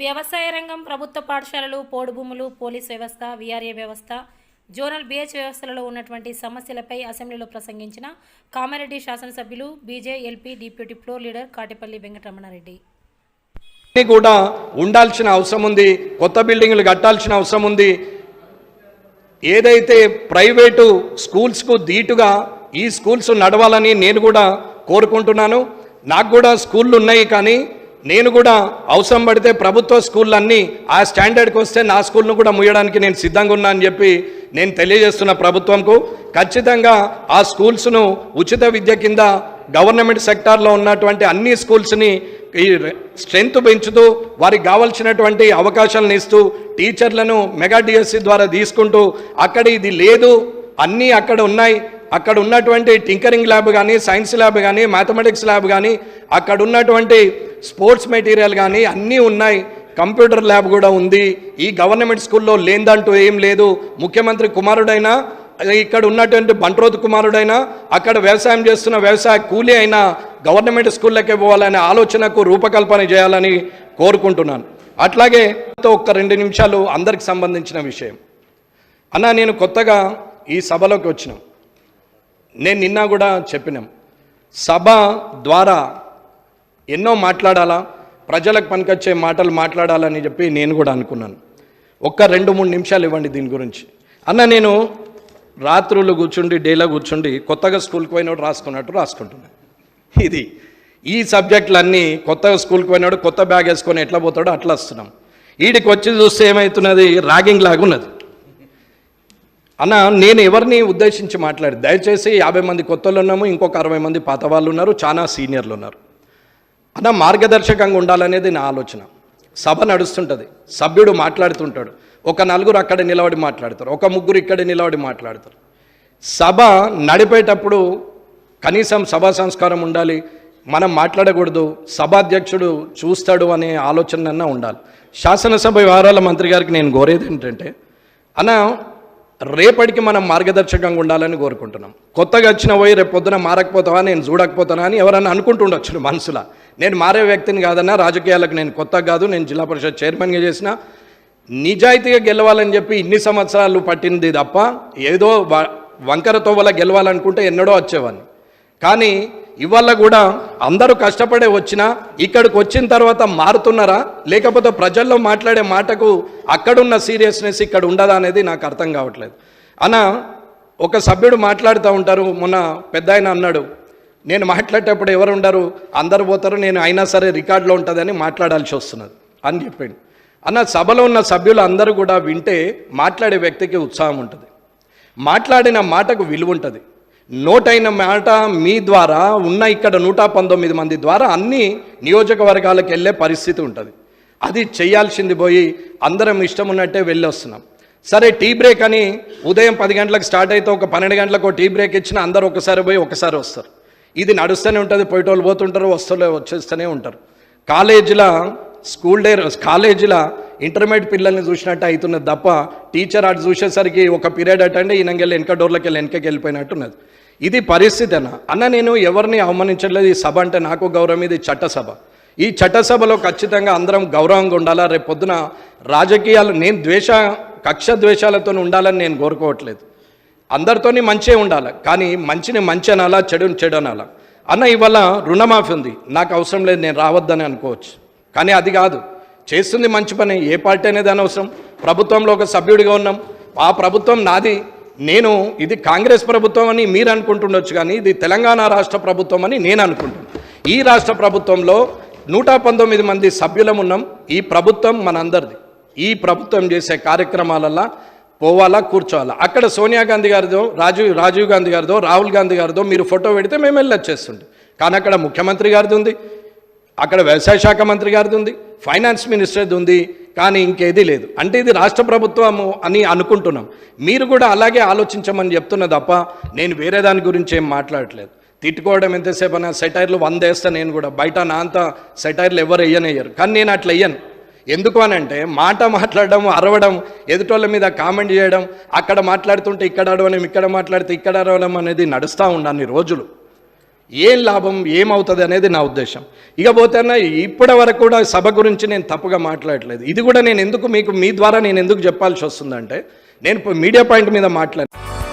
వ్యవసాయ రంగం ప్రభుత్వ పాఠశాలలు పోడు భూములు పోలీస్ వ్యవస్థ విఆర్ఏ వ్యవస్థ జోనల్ బిహెచ్ వ్యవస్థలలో ఉన్నటువంటి సమస్యలపై అసెంబ్లీలో ప్రసంగించిన కామారెడ్డి శాసనసభ్యులు BJLP deputy floor leader Katipalli Venkataramana Reddy. కూడా ఉండాల్సిన అవసరం ఉంది కొత్త బిల్డింగ్లు కట్టాల్సిన అవసరం ఉంది. ఏదైతే ప్రైవేటు స్కూల్స్కు ధీటుగా ఈ స్కూల్స్ నడవాలని నేను కూడా కోరుకుంటున్నాను. నాకు కూడా స్కూళ్ళు ఉన్నాయి కానీ నేను కూడా అవసరం పడితే ప్రభుత్వ స్కూళ్ళన్నీ ఆ స్టాండర్డ్కి వస్తే నా స్కూల్ను కూడా ముయ్యడానికి నేను సిద్ధంగా ఉన్నా అని చెప్పి నేను తెలియజేస్తున్న ప్రభుత్వంకు ఖచ్చితంగా ఆ స్కూల్స్ను ఉచిత విద్య కింద గవర్నమెంట్ సెక్టార్లో ఉన్నటువంటి అన్ని స్కూల్స్ని ఈ స్ట్రెంగ్త్ పెంచుతూ వారికి కావాల్సినటువంటి అవకాశాలను ఇస్తూ టీచర్లను మెగా డిఎస్సి ద్వారా తీసుకుంటూ అక్కడ ఇది లేదు అన్నీ అక్కడ ఉన్నాయి అక్కడ ఉన్నటువంటి టింకరింగ్ ల్యాబ్ కానీ సైన్స్ ల్యాబ్ కానీ మ్యాథమెటిక్స్ ల్యాబ్ కానీ అక్కడ ఉన్నటువంటి స్పోర్ట్స్ మెటీరియల్ కానీ అన్నీ ఉన్నాయి. కంప్యూటర్ ల్యాబ్ కూడా ఉంది. ఈ గవర్నమెంట్ స్కూల్లో లేదంటూ ఏం లేదు. ముఖ్యమంత్రి కుమారుడైనా ఇక్కడ ఉన్నటువంటి బంట్రోత్ కుమారుడైనా అక్కడ వ్యవసాయం చేస్తున్న వ్యవసాయ కూలీ అయినా గవర్నమెంట్ స్కూళ్ళకే పోవాలనే ఆలోచనకు రూపకల్పన చేయాలని కోరుకుంటున్నాను. అట్లాగే ఒక్క రెండు నిమిషాలు అందరికి సంబంధించిన విషయం. అన్న నేను కొత్తగా ఈ సభలోకి వచ్చినాం. నేను నిన్న కూడా చెప్పినాం. సభ ద్వారా ఎన్నో మాట్లాడాలా ప్రజలకు పనికొచ్చే మాటలు మాట్లాడాలని చెప్పి నేను కూడా అనుకున్నాను. ఒక్క రెండు మూడు నిమిషాలు ఇవ్వండి దీని గురించి. అన్న నేను రాత్రులు కూర్చుండి డేలో కూర్చుండి కొత్తగా స్కూల్కి పోయినోడు రాసుకున్నట్టు రాసుకుంటున్నాను ఇది ఈ సబ్జెక్టులన్నీ కొత్తగా స్కూల్కి పోయినాడు కొత్త బ్యాగ్ వేసుకొని ఎట్లా పోతాడో అట్లా వస్తున్నాం. వీడికి వచ్చి చూస్తే ఏమవుతున్నది ర్యాగింగ్ లాగా ఉన్నది అన్న నేను ఎవరిని ఉద్దేశించి మాట్లాడి దయచేసి యాభై మంది కొత్తలు ఉన్నాము ఇంకొక అరవై మంది పాత వాళ్ళు ఉన్నారు చాలా సీనియర్లు ఉన్నారు. అన్న మార్గదర్శకంగా ఉండాలనేది నా ఆలోచన. సభ నడుస్తుంటుంది. సభ్యుడు మాట్లాడుతుంటాడు. ఒక నలుగురు అక్కడ నిలబడి మాట్లాడతారు. ఒక ముగ్గురు ఇక్కడ నిలబడి మాట్లాడతారు. సభ నడిపేటప్పుడు కనీసం సభా సంస్కారం ఉండాలి. మనం మాట్లాడకూడదు. సభాధ్యక్షుడు చూస్తాడు అనే ఆలోచన ఉండాలి. శాసనసభ వ్యవహారాల మంత్రి గారికి నేను కోరేది ఏంటంటే అన్న రేపటికి మనం మార్గదర్శకంగా ఉండాలని కోరుకుంటున్నాం. కొత్తగా వచ్చిన పోయి రేపు పొద్దున మారకపోతావా నేను చూడకపోతానా అని ఎవరన్నా అనుకుంటుండొచ్చు మనసులో. నేను మారే వ్యక్తిని కాదన్నా రాజకీయాలకు నేను కొత్త కాదు నేను జిల్లా పరిషత్ చైర్మన్గా చేసిన నిజాయితీగా గెలవాలని చెప్పి ఇన్ని సంవత్సరాలు పట్టింది తప్ప ఏదో వ- వంకర తోవల గెలవాలనుకుంటే ఎన్నడో వచ్చేవాడిని. కానీ ఇవాళ కూడా అందరూ కష్టపడే వచ్చినా ఇక్కడికి వచ్చిన తర్వాత మారుతున్నారా? లేకపోతే ప్రజల్లో మాట్లాడే మాటకు అక్కడున్న సీరియస్నెస్ ఇక్కడ ఉండదా అనేది నాకు అర్థం కావట్లేదు. అన్న ఒక సభ్యుడు మాట్లాడుతూ ఉంటారు మొన్న పెద్ద ఆయన అన్నాడు నేను మాట్లాడేటప్పుడు ఎవరు ఉండరు అందరు పోతారు నేను అయినా సరే రికార్డులో ఉంటుందని మాట్లాడాల్సి వస్తున్నది అని చెప్పాడు. అన్న సభలో ఉన్న సభ్యులు అందరూ కూడా వింటే మాట్లాడే వ్యక్తికి ఉత్సాహం ఉంటుంది. మాట్లాడిన మాటకు విలువ ఉంటుంది. నోటైన మాట మీ ద్వారా ఉన్న ఇక్కడ నూట పంతొమ్మిది మంది ద్వారా అన్ని నియోజకవర్గాలకు వెళ్ళే పరిస్థితి ఉంటుంది. అది చేయాల్సింది పోయి అందరం ఇష్టం ఉన్నట్టే వెళ్ళి వస్తున్నాం సరే టీ బ్రేక్ అని ఉదయం పది గంటలకు స్టార్ట్ అయితే ఒక పన్నెండు గంటలకు టీ బ్రేక్ ఇచ్చిన అందరూ ఒకసారి పోయి ఒకసారి వస్తారు. ఇది నడుస్తూనే ఉంటుంది పోయేటోళ్ళు పోతుంటారు వస్తువులు వచ్చేస్తూనే ఉంటారు. కాలేజీల స్కూల్ డే కాలేజీల ఇంటర్మీడియట్ పిల్లల్ని చూసినట్టు అవుతున్నది తప్ప టీచర్ అటు చూసేసరికి ఒక పీరియడ్ అటండి ఈయనకెళ్ళి వెనక డోర్లకి వెళ్ళి వెనకకి వెళ్ళిపోయినట్టున్నది. ఇది పరిస్థితి అన్న అన్న నేను ఎవరిని అవమానించట్లేదు. ఈ సభ అంటే నాకు గౌరవం ఇది చట్టసభ. ఈ చట్టసభలో ఖచ్చితంగా అందరం గౌరవంగా ఉండాలా? రేపు పొద్దున రాజకీయాలు నేను ద్వేష కక్ష ద్వేషాలతో ఉండాలని నేను కోరుకోవట్లేదు. అందరితోని మంచే ఉండాలి? కానీ మంచిని మంచి అనాలా చెడుని చెడు అనాలా? అన్న ఇవాళ రుణమాఫీ ఉంది. నాకు అవసరం లేదు నేను రావద్దని అనుకోవచ్చు. కానీ అది కాదు. చేస్తుంది మంచి పని ఏ పార్టీ అనేది అనవసరం. ప్రభుత్వంలో ఒక సభ్యుడిగా ఉన్నాం. ఆ ప్రభుత్వం నాది. నేను ఇది కాంగ్రెస్ ప్రభుత్వం అని మీరు అనుకుంటుండొచ్చు కానీ ఇది తెలంగాణ రాష్ట్ర ప్రభుత్వం అని నేను అనుకుంటున్నాను ఈ రాష్ట్ర ప్రభుత్వంలో నూట పంతొమ్మిది మంది సభ్యులం ఉన్నాం. ఈ ప్రభుత్వం మనందరిది. ఈ ప్రభుత్వం చేసే కార్యక్రమాలల్లో పోవాలా కూర్చోవాలా? అక్కడ సోనియా గాంధీ గారిదో రాజీవ్ రాజీవ్ గాంధీ గారిదో రాహుల్ గాంధీ గారిదో మీరు ఫోటో పెడితే మేము వెళ్ళి వచ్చేస్తుండే కానీ అక్కడ ముఖ్యమంత్రి గారిది ఉంది. అక్కడ వ్యవసాయ శాఖ మంత్రి గారిది ఉంది. ఫైనాన్స్ మినిస్టర్ది ఉంది కానీ ఇంకేది లేదు. అంటే ఇది రాష్ట్ర ప్రభుత్వము అని అనుకుంటున్నాం. మీరు కూడా అలాగే ఆలోచించమని చెప్తున్న తప్ప నేను వేరే దాని గురించి ఏం మాట్లాడట్లేదు. తిట్టుకోవడం ఎంతసేపు అన్న సెటైర్లు వంద వేస్తా నేను కూడా. బయట నా అంత సెటైర్లు ఎవరు వేయనయ్యారు కానీ నేను అట్లా వేయను ఎందుకు అని అంటే మాట మాట్లాడడం అరవడం ఎదుటోళ్ళ మీద కామెంట్ చేయడం అక్కడ మాట్లాడుతుంటే ఇక్కడ అడవడం ఇక్కడ మాట్లాడితే ఇక్కడ అరవడం అనేది నడుస్తూ ఉండాన్ని రోజులు. ఏం లాభం ఏమవుతుంది అనేది నా ఉద్దేశం. ఇకపోతేనా ఇప్పటి వరకు కూడా సభ గురించి నేను తప్పుగా మాట్లాడలేదు. ఇది కూడా నేను ఎందుకు మీకు మీ ద్వారా నేను ఎందుకు చెప్పాల్సి వస్తుందంటే నేను మీడియా పాయింట్ మీద మాట్లాడాను